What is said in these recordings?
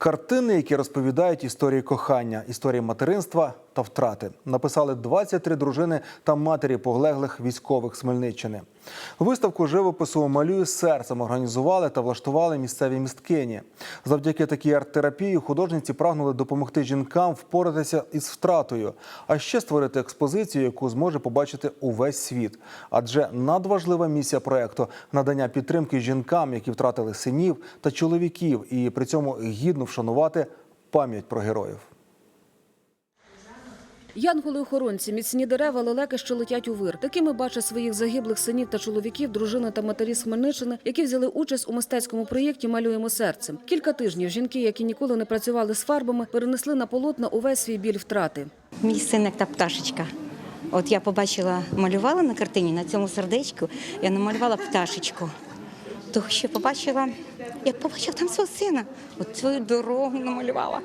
Картини, які розповідають історії кохання, історії материнства та втрати, написали 23 дружини та матері полеглих військових з Хмельниччини. Виставку живопису малюю серцем організували та влаштували місцеві місткині. Завдяки такій арт-терапії художниці прагнули допомогти жінкам впоратися із втратою, а ще створити експозицію, яку зможе побачити увесь світ. Адже надважлива місія проекту надання підтримки жінкам, які втратили синів та чоловіків, і при цьому гідно вшанувати пам'ять про героїв. Янголи-охоронці, міцні дерева, лелеки, що летять у вир. Такими бачать своїх загиблих синів та чоловіків, дружини та матері з Хмельниччини, які взяли участь у мистецькому проєкті Малюємо серцем. Кілька тижнів жінки, які ніколи не працювали з фарбами, перенесли на полотна увесь свій біль втрати. Мій син як та пташечка. От я побачила, малювала на картині на цьому сердечку, я намалювала пташечку. То ще побачила, як побачила там свого сина, от свою дорогу намалювала.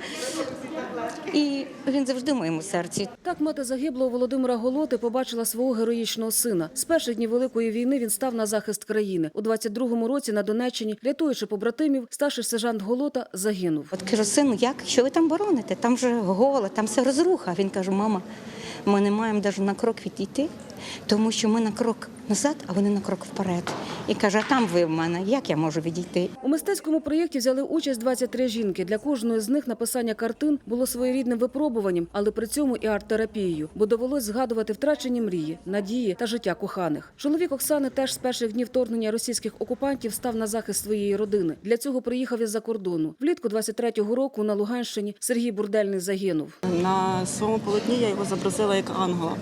І він завжди в моєму серці. Так мати загиблого Володимира Голоти побачила свого героїчного сина. З перших днів великої війни він став на захист країни. У 22-му році на Донеччині, рятуючи побратимів, старший сержант Голота загинув. От кажу, сину, як що ви там бороните? Там вже голе, там все розруха. Він каже, мама, ми не маємо навіть на крок відійти, тому що ми на крок назад, а вони на крок вперед. І каже, а там ви в мене, як я можу відійти? У мистецькому проєкті взяли участь 23 жінки. Для кожної з них написання картин було своєрідним випробуванням, але при цьому і арт-терапією, бо довелось згадувати втрачені мрії, надії та життя коханих. Чоловік Оксани теж з перших днів вторгнення російських окупантів став на захист своєї родини. Для цього приїхав із-за кордону. Влітку 23-го року на Луганщині Сергій Бурдельний загинув. На своєму полотні я його зобразила як ангела,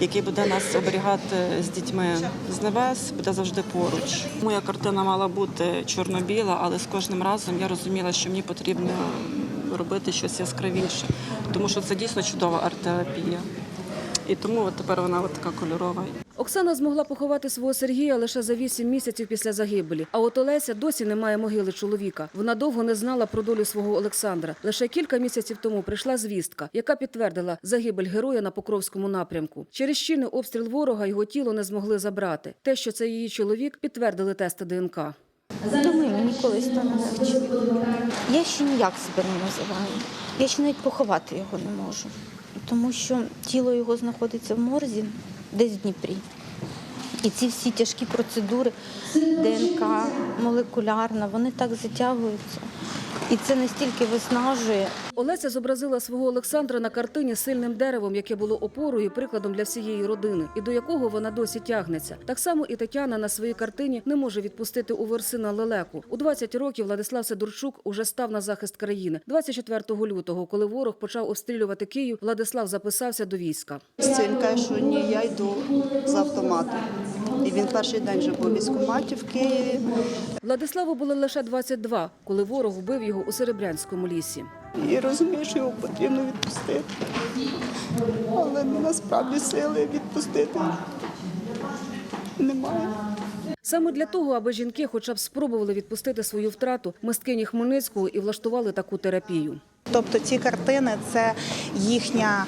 який буде нас оберігати з дітьми з небес, буде завжди поруч. Моя картина мала бути чорно-біла, але з кожним разом я розуміла, що мені потрібно робити щось яскравіше, тому що це дійсно чудова арт-терапія. І тому от тепер вона от така кольорова. Оксана змогла поховати свого Сергія лише за вісім місяців після загибелі. А от Олеся досі не має могили чоловіка. Вона довго не знала про долю свого Олександра. Лише кілька місяців тому прийшла звістка, яка підтвердила загибель героя на Покровському напрямку. Через щільний обстріл ворога його тіло не змогли забрати. Те, що це її чоловік, підтвердили тести ДНК. Думаю, мені колись стане легше. Я ще ніяк себе не називаю. Я ще навіть поховати його не можу, тому що тіло його знаходиться в морзі, десь в Дніпрі. І ці всі тяжкі процедури, ДНК, молекулярна, вони так затягуються. І це настільки виснажує. Олеся зобразила свого Олександра на картині сильним деревом, яке було опорою прикладом для всієї родини, і до якого вона досі тягнеться. Так само і Тетяна на своїй картині не може відпустити у версина лелеку. У 20 років Владислав Сидорчук уже став на захист країни. 24 лютого, коли ворог почав обстрілювати Київ, Владислав записався до війська. Він що ні, я йду з автоматом. І він перший день вже був в військкоматі в Києві. Владиславу було лише 22, коли ворог вбив його у Серебрянському лісі. І розумію, що його потрібно відпустити. Але насправді сили відпустити немає. Саме для того, аби жінки хоча б спробували відпустити свою втрату, мисткині Хмельницького і влаштували таку терапію. Тобто ці картини це їхня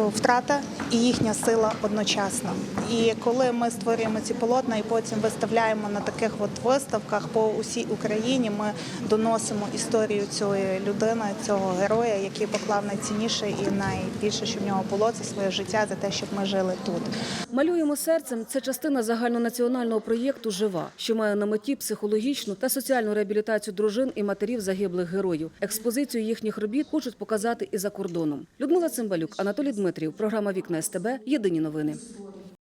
втрата і їхня сила одночасно. І коли ми створюємо ці полотна і потім виставляємо на таких от виставках по усій Україні, ми доносимо історію цієї людини, цього героя, який поклав найцінніше і найбільше, що в нього було, це своє життя за те, щоб ми жили тут. Малюємо серцем це частина загальнонаціонального проєкту Жива, що має на меті психологічну та соціальну реабілітацію дружин і матерів загиблих героїв. Експозицію їхніх робіт хочуть показати і за кордоном. Людмила Цимбалюк, Анатолій Дмитрів, програма Вікна СТБ. Єдині новини.